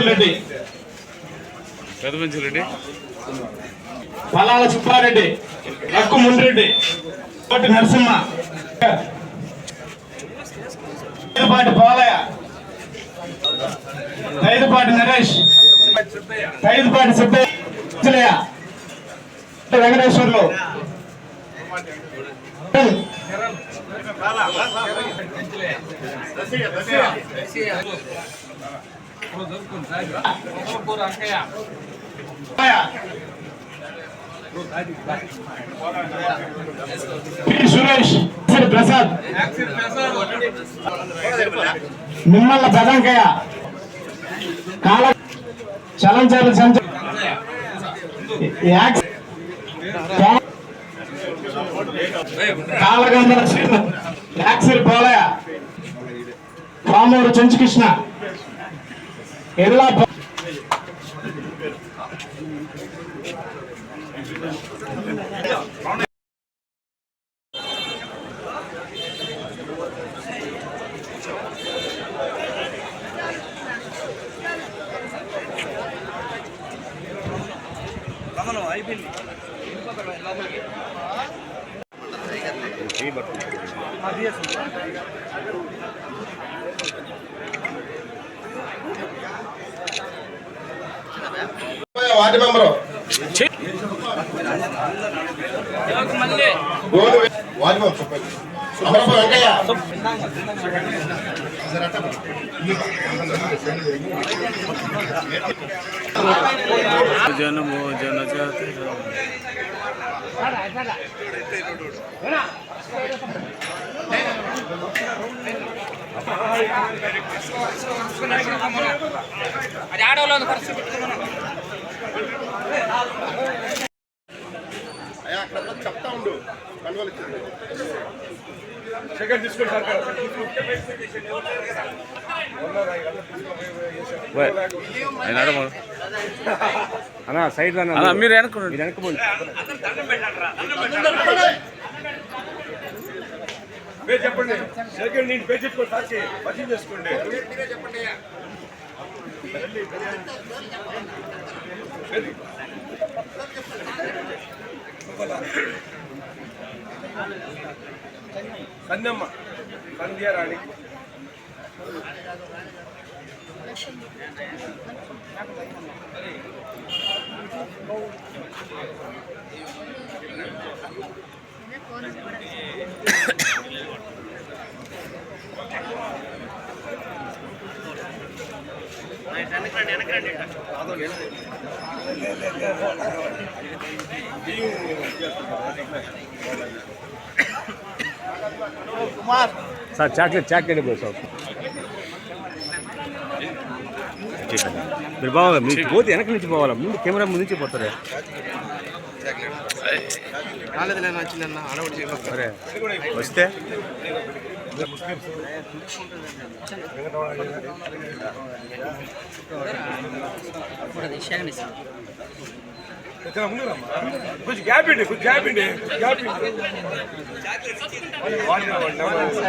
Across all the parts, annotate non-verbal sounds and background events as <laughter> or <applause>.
రెడ్డి పలాల సుబ్బారెడ్డి లక్కు ముండ్రెడ్డి కోటి నరసింహ ఐదుపాటి పోలయ్య ఐదుపాటి నరేష్ ఐదుపాటి సిద్ధయ్య వెంకటేశ్వర్లు. సురేష్ ప్రసాద్. నిమ్మల్ల పెదంకయ్య కాల చలంచర్ల సంచ యాక్స్ కాలగంధర శ్రీను యాక్సిల్ పోలయ్య పామూరు చెంచుకృష్ణ ఎల్లా ప- వార్డు మెంబరు వార్డు మెంబర్ చెప్పండి అమరప్ప వెంకయ్య జనమో జనజాతి అది ఆడవాళ్ళు ఖర్చు అక్కడ చెప్తా ఉండు. కన్వల్ ఇచ్చింది ఆయన ఆడమా అన్నా సైడ్ రా అలా మీరు వెనక్కు మీరు వెనకపోండి పేరు చెప్పండి. సెకండ్ నేను పేరు చెప్పుకోండి సాక్షి పరిచయం చేసుకోండి. Kandamma Kandyarani sir chocolate chocolate పోయి సార్. మీరు బాగా మీరు పోతే వెనక నుంచి పోవాలా? ముందు కెమెరా ముందు నుంచి పోతారే? సరే వస్తే ఇక్కడ ముందు రమ్మా. కొంచెం గ్యాప్ ఇండి కొంచెం గ్యాప్ ఇండి గ్యాప్ ఇండి వాళ్ళు వాళ్ళు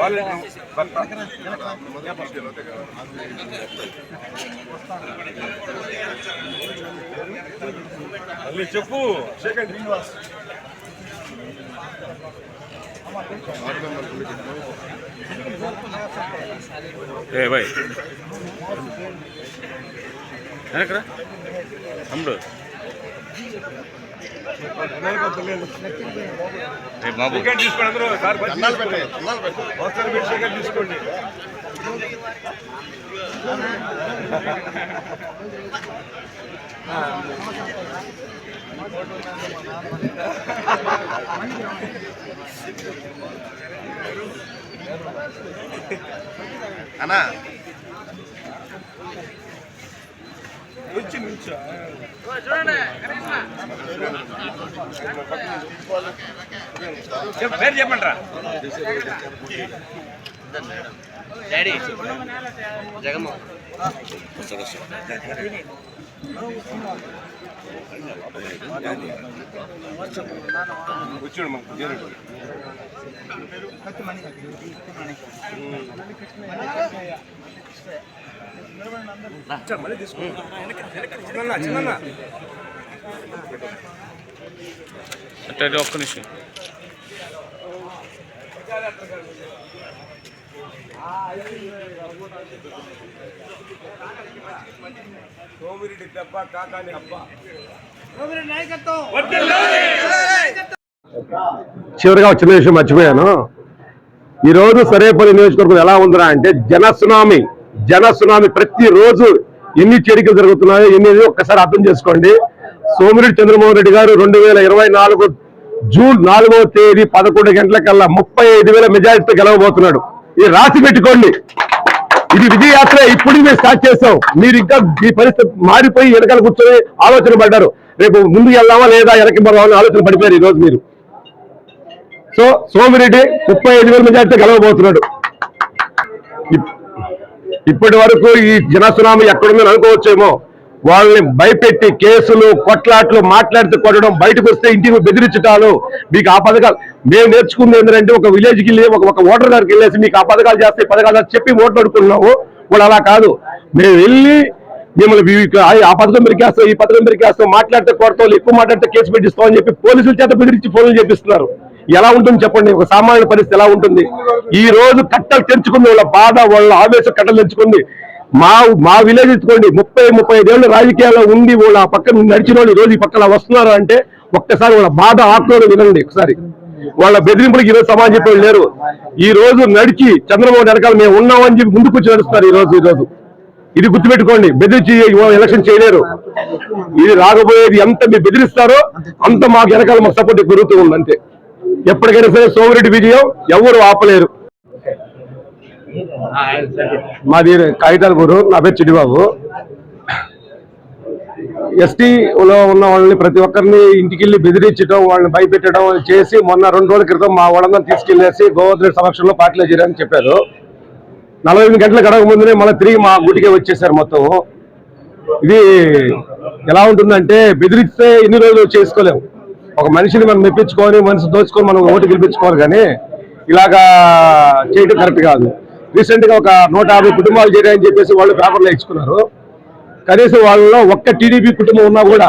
వాళ్ళు భర్త. మళ్ళీ చెప్పు సెకండ్ శ్రీనివాస్ ఏ బాయ్ వెనకరా. తమ్ముడు బాబు. సెకండ్ తీసుకోండి అందరూ <laughs> సార్ అన్నాలు పెట్టండి అన్నాలు పెట్టండి ఒకసారి మీరు సెకండ్ తీసుకోండి అన్నా వచ్చి నుంచా పేరు చెప్పండి రా వచ్చాడు మనకు జరుగు మళ్ళీ చిన్న ఒక్క నిమిషం. సోమిరెడ్డి దెబ్బ కాకాని అబ్బ చివరిగా చిన్న విషయం మర్చిపోయాను. ఈ రోజు సరేపల్లి నియోజకవర్గం ఎలా ఉందిరా అంటే జన సునామీ జన సునామీ ప్రతిరోజు ఎన్ని చేరికలు జరుగుతున్నాయో ఎన్ని ఒక్కసారి అర్థం చేసుకోండి. సోమిరెడ్డి చంద్రమోహన్ రెడ్డి గారు రెండు వేల ఇరవై నాలుగు జూన్ నాలుగవ తేదీ పదకొండు గంటలకల్లా ముప్పై ఐదు వేల మెజారిటీతో గెలవబోతున్నాడు. ఇది రాసి పెట్టుకోండి. ఇది విజయయాత్ర ఇప్పుడు మేము స్టార్ట్ చేస్తాం మీరు ఇంకా ఈ పరిస్థితి మారిపోయి వెనకాల కూర్చొని ఆలోచన పడ్డారు. రేపు ముందుకు వెళ్దామా లేదా వెనక్కి పోదామని ఆలోచన పడిపోయారు ఈ రోజు మీరు. సో సోమిరెడ్డి ముప్పై ఐదు వేల మెజార్టీ గెలవబోతున్నాడు. ఇప్పటి వరకు ఈ జనసునామీ ఎక్కడుందని అనుకోవచ్చేమో. వాళ్ళని భయపెట్టి కేసులు కొట్లాట్లు మాట్లాడితే కొట్టడం బయటకు వస్తే ఇంటికి బెదిరించటాలు మీకు ఆ పథకాలు. మేము నేర్చుకుంది ఏంటంటే ఒక విలేజ్కి వెళ్ళి ఒక ఒక ఓటర్ గారికి వెళ్ళేసి మీకు ఆ పథకాలు చేస్తే పథకాలు చెప్పి ఓట్లు అడుగుతున్నాము వాళ్ళు అలా కాదు. మేము వెళ్ళి మిమ్మల్ని ఆ- ఆ పథకం పెరికేస్తాం ఈ పథకం పెరికేస్తాం మాట్లాడితే కొడతాం ఎక్కువ మాట్లాడితే కేసు పెట్టిస్తాం అని చెప్పి పోలీసుల చేత బెదిరించి ఫోన్లు చేపిస్తున్నారు. ఎలా ఉంటుంది చెప్పండి? ఒక సామాన్య పరిస్థితి ఎలా ఉంటుంది? ఈ రోజు కట్టలు తెంచుకుంది వాళ్ళ బాధ వాళ్ళ ఆవేశం కట్టలు తెంచుకుంది. మా మా విలేజ్ ఎత్తుకోండి ముప్పై ముప్పై ఐదేళ్ళు రాజకీయాల్లో ఉండి వాళ్ళు ఆ పక్కన నడిచిన వాళ్ళు రోజు ఈ పక్కన వస్తున్నారు అంటే ఒక్కసారి వాళ్ళ బాధ ఆత్మను వినండి ఒకసారి. వాళ్ళ బెదిరింపులకు ఈ రోజు సమాజం చెప్పేవాళ్ళు లేరు. ఈ రోజు నడిచి చంద్రబాబు వెనకాల మేము ఉన్నామని చెప్పి ముందుకు వచ్చి నడుస్తారు ఈ రోజు ఈ రోజు. ఇది గుర్తుపెట్టుకోండి. బెదిరించి ఎలక్షన్ చేయలేరు. ఇది రాకపోయేది ఎంత మీరు బెదిరిస్తారో అంత మాకు వెనకాల మాకు సపోర్ట్ పెరుగుతూ ఉంది అంతే. ఎప్పటికైనా సరే సోమిరెడ్డి విజయం ఎవరు ఆపలేరు. మాది కాగితాలపూరు నా పేరు చిడిబాబు ఎస్టీలో ఉన్న వాళ్ళని ప్రతి ఒక్కరిని ఇంటికి వెళ్ళి బెదిరించడం వాళ్ళని భయపెట్టడం చేసి మొన్న రెండు రోజుల క్రితం మా వాళ్ళందరూ తీసుకెళ్ళేసి గోవర్ధన్ సమక్షంలో పార్టీలో చేరని చెప్పారు. నలభై ఎనిమిది గంటల గడవ ముందునే మళ్ళీ తిరిగి మా గుడికే వచ్చేసారు మొత్తం. ఇది ఎలా ఉంటుందంటే బెదిరిస్తే ఇన్ని రోజులు చేసుకోలేము ఒక మనిషిని మనం మెప్పించుకొని మనిషి దోచుకొని మనం ఓటు గెలిపించుకోవాలి కానీ ఇలాగా చేయడం కరెక్ట్ కాదు. రీసెంట్గా ఒక నూట యాభై కుటుంబాలు చేరాయని చెప్పేసి వాళ్ళు పేపర్లో ఇచ్చుకున్నారు. కనీసం వాళ్ళలో ఒక్క టీడీపీ కుటుంబం ఉన్నా కూడా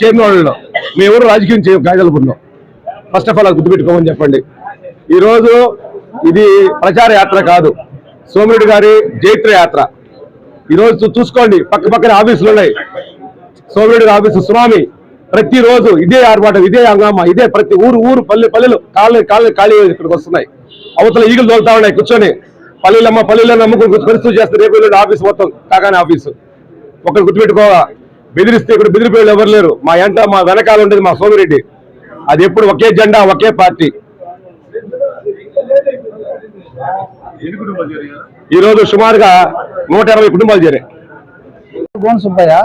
చేరిన వాళ్ళలో. మేము రాజకీయం చేయం కాగలుగుతున్నాం ఫస్ట్ ఆఫ్ ఆల్ అది గుర్తుపెట్టుకోమని చెప్పండి. ఈరోజు ఇది ప్రచార యాత్ర కాదు. సోమిరెడ్డి గారి జైత్ర యాత్ర. ఈ రోజు చూసుకోండి పక్క పక్కన ఆఫీసులు ఉన్నాయి. సోమిరెడ్డి గారి ఆఫీసు సునామీ. ప్రతిరోజు ఇదే ఆర్భాటం ఇదే హంగామా ఇదే ప్రతి ఊరు ఊరు పల్లె పల్లెలు కాళ్ళు కాళ్ళు ఖాళీ ఇక్కడికి వస్తున్నాయి. అవతల ఈగలు తోలుతా ఉన్నాయి కూర్చొని. పల్లెలమ్మ పల్లెలను నమ్ముకుని పరిస్థితి చేస్తే రేపు వెళ్ళి ఆఫీస్ మొత్తం కాగానే ఆఫీసు. ఒకరు గుర్తుపెట్టుకోవా? బెదిరిస్తే ఇక్కడ బెదిరిపోయేది ఎవరు లేరు. మా ఎంట మా వెనకాల ఉండేది మా సోమిరెడ్డి. అది ఎప్పుడు ఒకే జెండా ఒకే పార్టీ. ఈ రోజు సుమారుగా నూట ఇరవై కుటుంబాలు చేరే గోన్ సుబ్బయ్య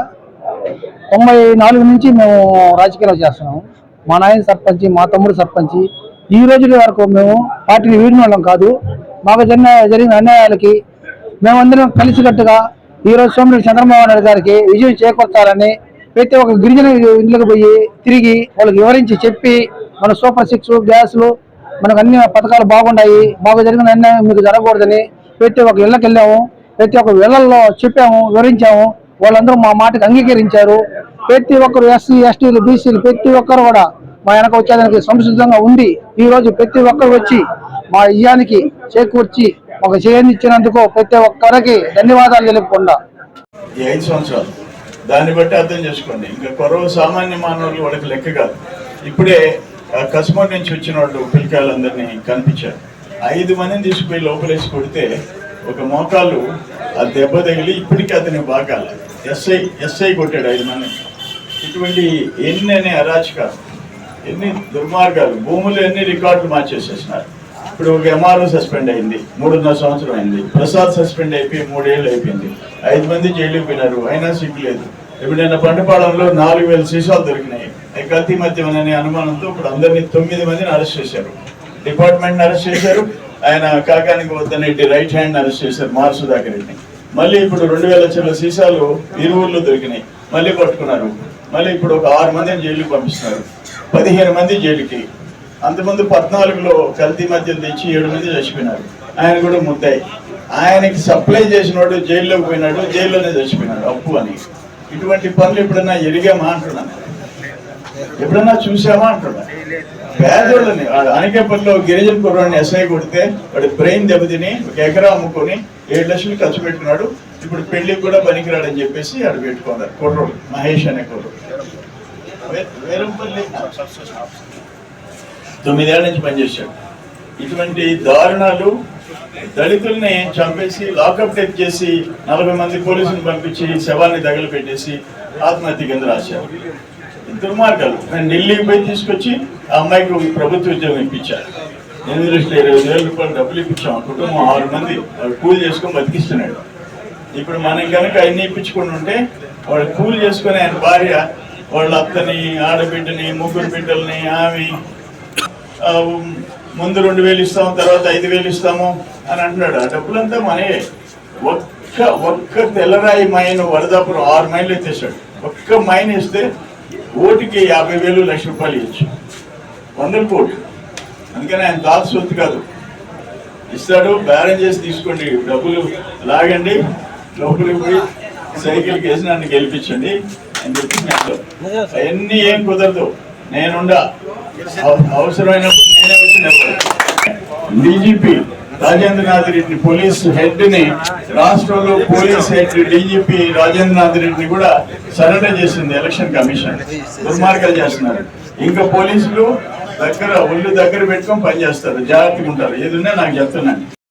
తొంభై నాలుగు నుంచి మేము రాజకీయాలు చేస్తున్నాము మా నాయన సర్పంచి మా తమ్ముడు సర్పంచి. ఈ రోజు వరకు మేము పార్టీని వీడిన వాళ్ళం కాదు. మాకు జరిగిన జరిగిన అన్యాయాలకి మేమందరం కలిసికట్టుగా ఈ రోజు చంద్రబాబు నాయుడు గారికి విజయం చేకూర్చాలని ప్రతి ఒక్క గిరిజన ఇంట్లోకి పోయి తిరిగి వాళ్ళకి వివరించి చెప్పి మన సూపర్ సిక్స్ గ్యాస్లు మనకు అన్ని పథకాలు బాగున్నాయి మాకు జరిగిన అన్యాయం మీకు జరగకూడదని ప్రతి ఒక్క ఇళ్ళకి వెళ్ళాము. ప్రతి ఒక్క ఇళ్ళలో చెప్పాము వివరించాము. వాళ్ళందరూ మా మాటకు అంగీకరించారు. ప్రతి ఒక్కరు ఎస్సీ ఎస్టీలు బీసీలు ప్రతి ఒక్కరు కూడా మా వెనక వచ్చేదానికి సంసిద్ధంగా ఉండి ఈరోజు ప్రతి ఒక్కరు వచ్చి మా ఇయ్యానికి చేకూర్చి ఒక చేయని ఇచ్చినందుకు ప్రతి ఒక్కరికి ధన్యవాదాలు తెలుపుకుండా ఈ ఐదు సంవత్సరాలు. దాన్ని బట్టి అర్థం చేసుకోండి. ఇంకా కొరవ సామాన్య మానవులు వాళ్ళకి లెక్క కాదు. ఇప్పుడే ఆ, కస్మర్ నుంచి వచ్చిన వాళ్ళు పిల్లకాయలందరినీ కనిపించారు. ఐదు మందిని తీసుకుపోయి లోపలేసి కొడితే ఒక మోకాలు ఆ దెబ్బ తగిలి ఇప్పటికీ అతని బాగాల. ఎస్ఐ ఎస్ఐ కొట్టాడు ఐదు మంది ఇటువంటి ఎన్ని అనే అరాచకాలు ఎన్ని దుర్మార్గాలు భూములు ఎన్ని రికార్డులు మార్చేసేసినారు. ఇప్పుడు ఒక ఎంఆర్ఓ సస్పెండ్ అయింది. మూడున్నర సంవత్సరం అయింది. ప్రసాద్ సస్పెండ్ అయిపోయి మూడేళ్ళు అయిపోయింది. ఐదు మంది జైలుకి పోయినారు. అయినా సిగ్గు లేదు. ఇప్పుడు నిన్న పంటపాడంలో నాలుగు వేల సీసాలు దొరికినాయి. అవి కల్తీ మద్యం అనే అనుమానంతో ఇప్పుడు అందరినీ తొమ్మిది మందిని అరెస్ట్ చేశారు. డిపార్ట్మెంట్ని అరెస్ట్ చేశారు. ఆయన కాకానికి వద్దనేటి రైట్ హ్యాండ్ అరెస్ట్ చేశారు మార్ సుధాకర్ రెడ్డిని. మళ్ళీ ఇప్పుడు రెండు వేల లక్షల సీసాలు ఇరువుల్లో దొరికినాయి. మళ్ళీ పట్టుకున్నారు. మళ్ళీ ఇప్పుడు ఒక ఆరు మందిని జైలుకి పంపిస్తున్నారు. పదిహేను మంది జైలుకి. అంతమంది పద్నాలుగులో కల్తీ మద్యం తెచ్చి ఏడు మంది చచ్చిపోయినారు. ఆయన కూడా ముద్దాయి. ఆయనకి సప్లై చేసినోడు జైల్లోకి పోయినాడు జైల్లోనే చచ్చిపోయినాడు అప్పు అని. ఇటువంటి పనులు ఎప్పుడన్నా ఎరిగామా అంటున్నాను ఎప్పుడన్నా చూసామా అంటున్నా. పేదోళ్ళని అనకేపల్లిలో గిరిజన కుర్రాన్ని ఎస్ఐ కొడితే వాడి బ్రెయిన్ దెబ్బతిని ఒక ఎకరా అమ్ముకొని ఏడు లక్షలు ఖర్చు పెట్టుకున్నాడు. ఇప్పుడు పెళ్ళికి కూడా పనికిరాడని చెప్పేసి ఆడు పెట్టుకున్నారు కుర్రోడు మహేష్ అనే కుర్రోడు. వేరంపల్లి తొమ్మిదేళ్ళ నుంచి పనిచేశాడు. ఇటువంటి దారుణాలు దళితుల్ని చంపేసి లాకప్ డెత్ చేసి నలభై మంది పోలీసులు పంపించి శవాన్ని తగలబెట్టేసి ఆత్మహత్య కింద రాశారు. దుర్మార్గాలు. నేను ఢిల్లీకి పోయి తీసుకొచ్చి ఆ అమ్మాయికి ప్రభుత్వ ఉద్యోగం ఇప్పించారు ఎనిమిది లక్షల ఇరవై వేల రూపాయలు డబ్బులు ఇప్పించాం. కుటుంబం ఆరు మంది. వాడు కూలి చేసుకొని బతికిస్తున్నాడు. ఇప్పుడు మనం కనుక అన్ని ఇప్పించుకుని ఉంటే వాడు కూలి చేసుకుని ఆయన భార్య వాళ్ళ అత్తని ఆడబిడ్డని ముగ్గురు బిడ్డల్ని ఆమె ముందు రెండు వేలు ఇస్తాము తర్వాత ఐదు వేలు ఇస్తాము అని అంటున్నాడు. ఆ డబ్బులంతా మనే ఒక్క ఒక్క తెల్లరాయి మైన్ వరదాపురం ఆరు మైళ్ళు ఎత్తేసాడు ఒక్క మైన్ ఇస్తే ఓటుకి యాభై వేలు లక్ష రూపాయలు ఇచ్చు వందల కోట్లు. అందుకని ఆయన దాత సొత్తు కాదు. ఇస్తాడు బేరం చేసి తీసుకోండి. డబ్బులు లాగండి. లోపలికి పోయి సైకిల్కి వేసి నన్ను గెలిపించండి అని చెప్పి అవన్నీ ఏం కుదరదు. నేనుండా. అవసరమైనప్పుడు నేనే వచ్చి డీజీపీ రాజేంద్రనాథ్ రెడ్డి పోలీస్ హెడ్ని రాష్ట్రంలో పోలీస్ హెడ్ డీజీపీ రాజేంద్రనాథ్ రెడ్డిని కూడా సరెండర్ చేసింది ఎలక్షన్ కమిషన్. దుర్మార్గాలు చేస్తున్నారు. ఇంకా పోలీసులు దగ్గర ఒళ్ళు దగ్గర పెట్టుకొని పనిచేస్తారు. జాగ్రత్తగా ఉంటారు. ఏదున్నా నాకు చెప్తున్నాను.